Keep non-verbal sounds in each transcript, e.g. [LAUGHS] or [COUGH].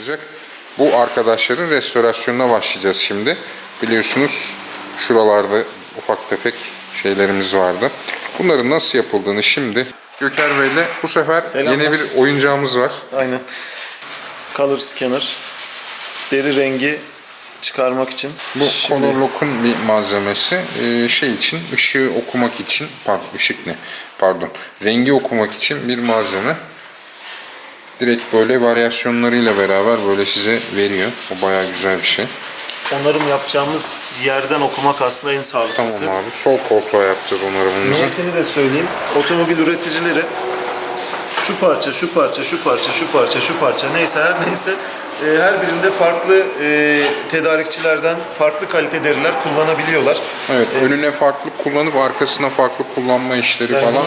yapılacak. Bu arkadaşların restorasyonuna başlayacağız şimdi. Biliyorsunuz şuralarda ufak tefek şeylerimiz vardı. Bunların nasıl yapıldığını şimdi Göker Bey'le bu sefer Selamlar. yeni bir oyuncağımız var. Aynen. Color scanner. Deri rengi çıkarmak için. Bu Şimdi- Color Lock'un bir malzemesi. Ee, şey için, ışığı okumak için, pardon ışık ne? Pardon. Rengi okumak için bir malzeme. Direkt böyle varyasyonlarıyla beraber böyle size veriyor. O bayağı güzel bir şey. Onarım yapacağımız yerden okumak aslında en Tamam sağlıklısı. abi. Sol koltuğa yapacağız onarımımızı. Niyesini de söyleyeyim. Otomobil üreticileri şu parça, şu parça, şu parça, şu parça, şu parça neyse her neyse e, her birinde farklı e, tedarikçilerden farklı kalite deriler kullanabiliyorlar. Evet, önüne farklı kullanıp arkasına farklı kullanma işleri Yani falan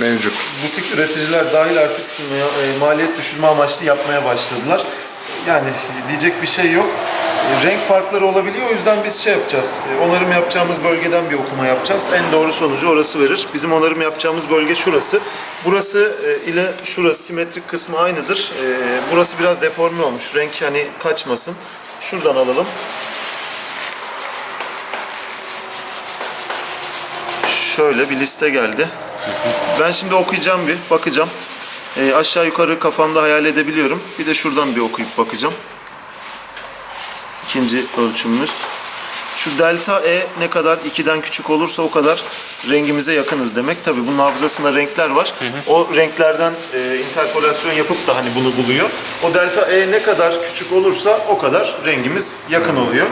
mevcut. butik üreticiler dahil artık e, maliyet düşürme amaçlı yapmaya başladılar. Yani diyecek bir şey yok. E, Renk farkları olabiliyor. O yüzden biz şey yapacağız. e, Onarım yapacağımız bölgeden bir okuma yapacağız. En doğru sonucu orası verir. Bizim onarım yapacağımız bölge şurası. Burası e, ile şurası simetrik kısmı aynıdır. Burası biraz deforme olmuş. Renk hani kaçmasın. Şuradan alalım. Şöyle bir liste geldi. Ben şimdi okuyacağım bir, bakacağım. Ee, aşağı yukarı kafamda hayal edebiliyorum. Bir de şuradan bir okuyup bakacağım. İkinci ölçümümüz. Şu delta E ne kadar 2'den küçük olursa o kadar rengimize yakınız demek. Tabi bunun hafızasında renkler var. O renklerden e, interpolasyon yapıp da hani bunu buluyor. O delta E ne kadar küçük olursa o kadar rengimiz yakın oluyor.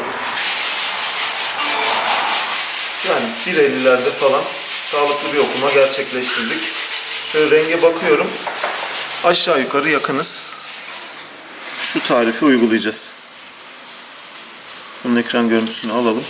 Yani 1.50'lerde falan sağlıklı bir okuma gerçekleştirdik. Şöyle renge bakıyorum. Aşağı yukarı yakınız. Şu tarifi uygulayacağız. Bunun ekran görüntüsünü alalım.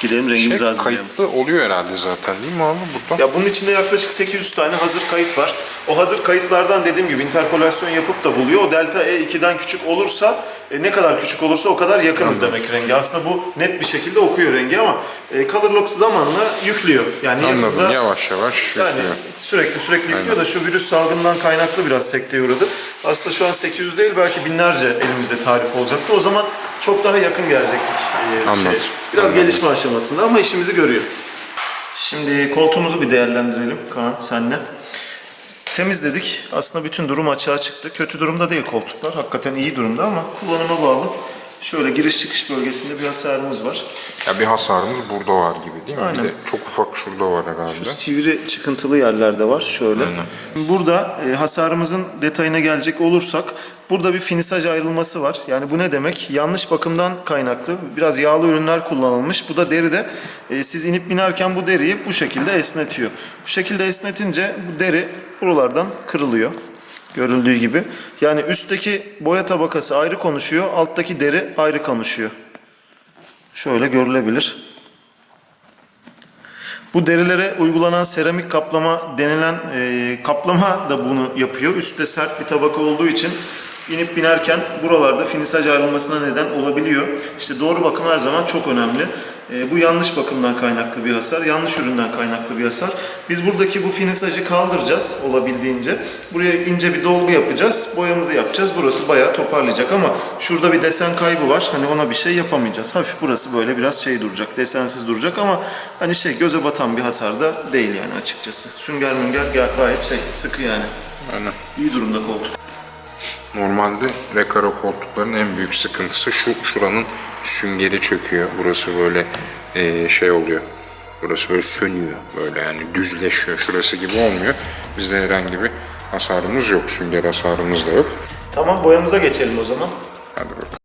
Gidelim rengimizi Şey, hazırlayalım. kayıtlı oluyor herhalde zaten değil mi abi burada? Ya bunun içinde yaklaşık 800 tane hazır kayıt var. O hazır kayıtlardan dediğim gibi interpolasyon yapıp da buluyor. O delta E 2'den küçük olursa e, ne kadar küçük olursa o kadar yakınız demek rengi. Aslında bu net bir şekilde okuyor rengi ama e, Color Lock zamanla yüklüyor. Yani Anladım. yakında- Yavaş yavaş yani yüklüyor. sürekli sürekli yüklüyor da şu virüs salgından kaynaklı biraz sekteye uğradı. Aslında şu an 800 değil belki binlerce elimizde tarif olacaktı. O zaman çok daha yakın gelecektik. e, Anladım. şeye. Biraz gelişme aşamasında ama işimizi görüyor. Şimdi koltuğumuzu bir değerlendirelim Kaan senle. Temizledik. Aslında bütün durum açığa çıktı. Kötü durumda değil koltuklar. Hakikaten iyi durumda ama kullanıma bağlı. Şöyle giriş çıkış bölgesinde bir hasarımız var. Ya bir hasarımız burada var gibi değil mi? Aynen. Bir de çok ufak şurada var herhalde. Sivri çıkıntılı yerlerde var şöyle. Burada e, hasarımızın detayına gelecek olursak burada bir finisaj ayrılması var. Yani bu ne demek? Yanlış bakımdan kaynaklı. Biraz yağlı ürünler kullanılmış. Bu da deride e, siz inip binerken bu deriyi bu şekilde esnetiyor. Bu şekilde esnetince bu deri buralardan kırılıyor. Görüldüğü gibi. Yani üstteki boya tabakası ayrı konuşuyor, alttaki deri ayrı konuşuyor. Şöyle görülebilir. Bu derilere uygulanan seramik kaplama denilen e, kaplama da bunu yapıyor. Üstte sert bir tabaka olduğu için inip binerken buralarda finisaj ayrılmasına neden olabiliyor. İşte doğru bakım her zaman çok önemli. E, bu yanlış bakımdan kaynaklı bir hasar, yanlış üründen kaynaklı bir hasar. Biz buradaki bu finisajı kaldıracağız olabildiğince. Buraya ince bir dolgu yapacağız, boyamızı yapacağız. Burası bayağı toparlayacak ama şurada bir desen kaybı var. Hani ona bir şey yapamayacağız. Hafif burası böyle biraz şey duracak, desensiz duracak ama hani şey göze batan bir hasar da değil yani açıkçası. Sünger münger ga- gayet şey sıkı yani. Aynen. İyi durumda koltuk. Normalde rekaro koltukların en büyük sıkıntısı şu şuranın süngeri çöküyor. Burası böyle eee, şey oluyor. Burası böyle sönüyor. Böyle yani düzleşiyor. Şurası gibi olmuyor. Bizde herhangi bir hasarımız yok. Sünger hasarımız da yok. Tamam boyamıza geçelim o zaman. Hadi bakalım.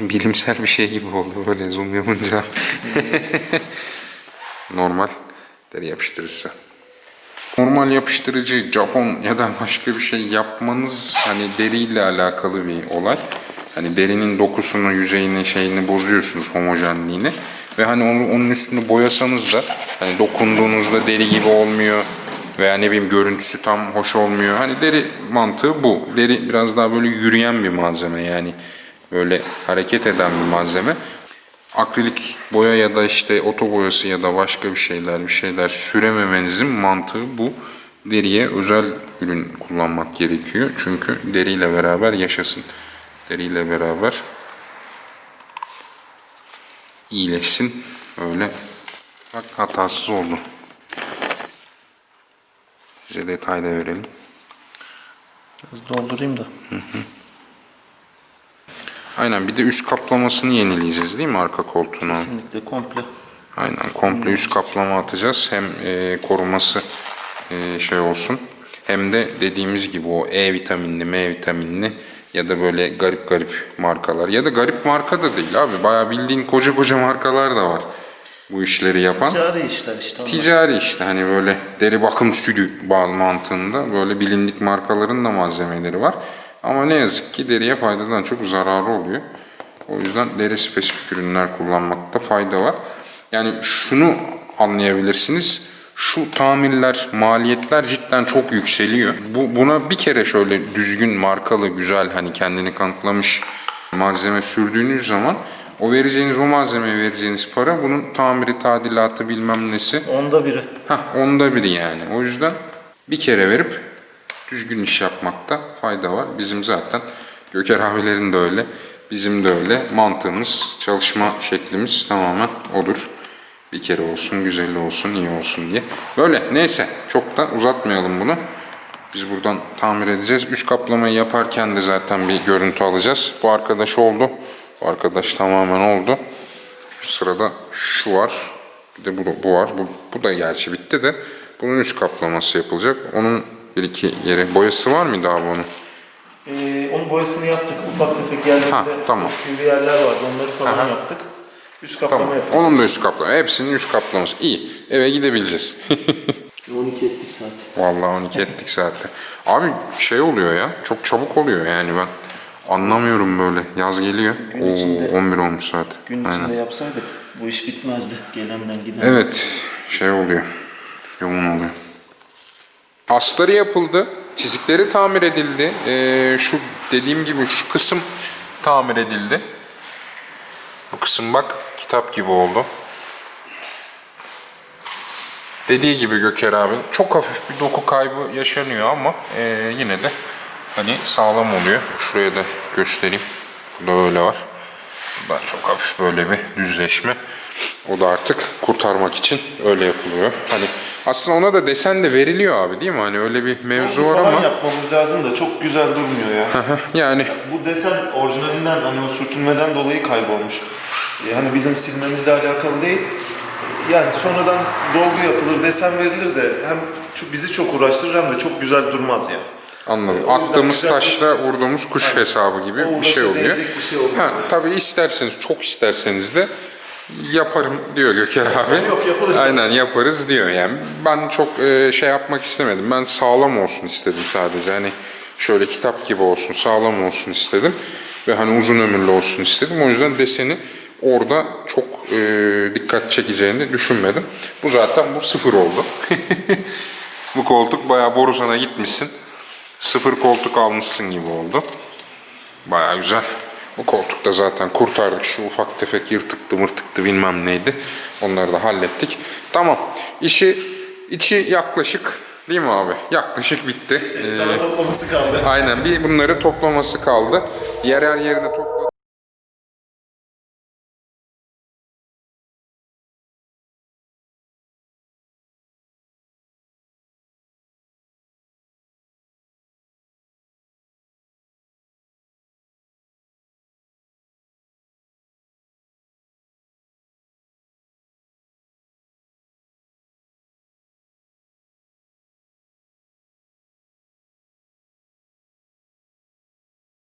Bilimsel bir şey gibi oldu böyle zoom yapınca. [LAUGHS] Normal deri yapıştırıcısı. Normal yapıştırıcı Japon ya da başka bir şey yapmanız hani deriyle alakalı bir olay. Hani derinin dokusunu, yüzeyini, şeyini bozuyorsunuz homojenliğini. Ve hani onu, onun üstünü boyasanız da hani dokunduğunuzda deri gibi olmuyor veya ne bileyim görüntüsü tam hoş olmuyor. Hani deri mantığı bu. Deri biraz daha böyle yürüyen bir malzeme yani böyle hareket eden bir malzeme. Akrilik boya ya da işte oto boyası ya da başka bir şeyler bir şeyler sürememenizin mantığı bu. Deriye özel ürün kullanmak gerekiyor. Çünkü deriyle beraber yaşasın. Deriyle beraber iyileşsin. Öyle bak hatasız oldu. Size detay da verelim. Biraz doldurayım da. Aynen bir de üst kaplamasını yenileyeceğiz değil mi arka koltuğuna? Kesinlikle komple. Aynen komple üst kaplama atacağız. Hem e, koruması e, şey olsun. Hem de dediğimiz gibi o E vitaminli, M vitaminli ya da böyle garip garip markalar. Ya da garip marka da değil abi. Bayağı bildiğin koca koca markalar da var. Bu işleri yapan. Ticari işler işte onlar. Ticari işte hani böyle deri bakım bağ mantığında böyle bilindik markaların da malzemeleri var. Ama ne yazık ki deriye faydadan çok zararı oluyor. O yüzden deri spesifik ürünler kullanmakta fayda var. Yani şunu anlayabilirsiniz. Şu tamirler, maliyetler cidden çok yükseliyor. Bu, buna bir kere şöyle düzgün, markalı, güzel hani kendini kanıtlamış malzeme sürdüğünüz zaman o vereceğiniz o malzemeye vereceğiniz para bunun tamiri, tadilatı bilmem nesi. Onda biri. Hah onda biri yani. O yüzden bir kere verip düzgün iş yapmakta fayda var. Bizim zaten Göker abilerin de öyle. Bizim de öyle. Mantığımız, çalışma şeklimiz tamamen odur. Bir kere olsun, güzel olsun, iyi olsun diye. Böyle neyse çok da uzatmayalım bunu. Biz buradan tamir edeceğiz. Üst kaplamayı yaparken de zaten bir görüntü alacağız. Bu arkadaş oldu. Bu arkadaş tamamen oldu. Sırada şu var. Bir de bu, bu var. Bu, bu da gerçi bitti de. Bunun üst kaplaması yapılacak. Onun bir iki yeri. Boyası var mıydı abi onun? Ee, onun boyasını yaptık. Ufak tefek yerlerinde Ha, tamam. sivri yerler vardı. Onları falan Aha. yaptık. Üst kaplama Tamam. yapacağız. Onun da üst kaplama. Hepsinin üst kaplaması. İyi. Eve gidebileceğiz. 12 ettik zaten. Vallahi 12 ettik zaten. Abi şey oluyor ya. Çok çabuk oluyor yani ben anlamıyorum böyle. Yaz geliyor. Gün içinde- Oo, 11 olmuş saat. Gün Aynen. içinde yapsaydık bu iş bitmezdi. Gelenden giden. Evet, şey oluyor. Yoğun oluyor. Astarı yapıldı. Çizikleri tamir edildi. Ee, şu dediğim gibi şu kısım tamir edildi. Bu kısım bak kitap gibi oldu. Dediği gibi Göker abi çok hafif bir doku kaybı yaşanıyor ama ee, yine de hani sağlam oluyor. Şuraya da göstereyim. Burada öyle var. Daha çok hafif böyle bir düzleşme. O da artık kurtarmak için öyle yapılıyor. Hani aslında ona da desen de veriliyor abi değil mi? Hani öyle bir mevzu var ama yapmamız lazım da çok güzel durmuyor ya. yani Bu desen orijinalinden hani o sürtünmeden dolayı kaybolmuş. Ee, hani bizim silmemizle alakalı değil. Yani sonradan dolgu yapılır, desen verilir de hem bizi çok uğraştırır hem de çok güzel durmaz ya. anladım. O yüzden Attığımız taşla vurduğumuz kuş hesabı gibi O bir şey oluyor. bir şey ha, yani. tabii isterseniz çok isterseniz de yaparım diyor Göker abi. yok, yapılır. Aynen yaparız diyor yani. Ben çok e, şey yapmak istemedim. Ben sağlam olsun istedim sadece. Hani şöyle kitap gibi olsun, sağlam olsun istedim. Ve hani uzun ömürlü olsun istedim. O yüzden deseni orada çok e, dikkat çekeceğini düşünmedim. Bu zaten bu sıfır oldu. [LAUGHS] bu koltuk bayağı Borusan'a gitmişsin. Sıfır koltuk almışsın gibi oldu. Baya güzel. Bu koltukta zaten kurtardık. Şu ufak tefek yırtıktı mırtıktı bilmem neydi. Onları da hallettik. Tamam. İşi içi yaklaşık değil mi abi? Yaklaşık bitti. Ee, Sana toplaması kaldı. aynen bir bunları toplaması kaldı. Diğer her yeri de topladık.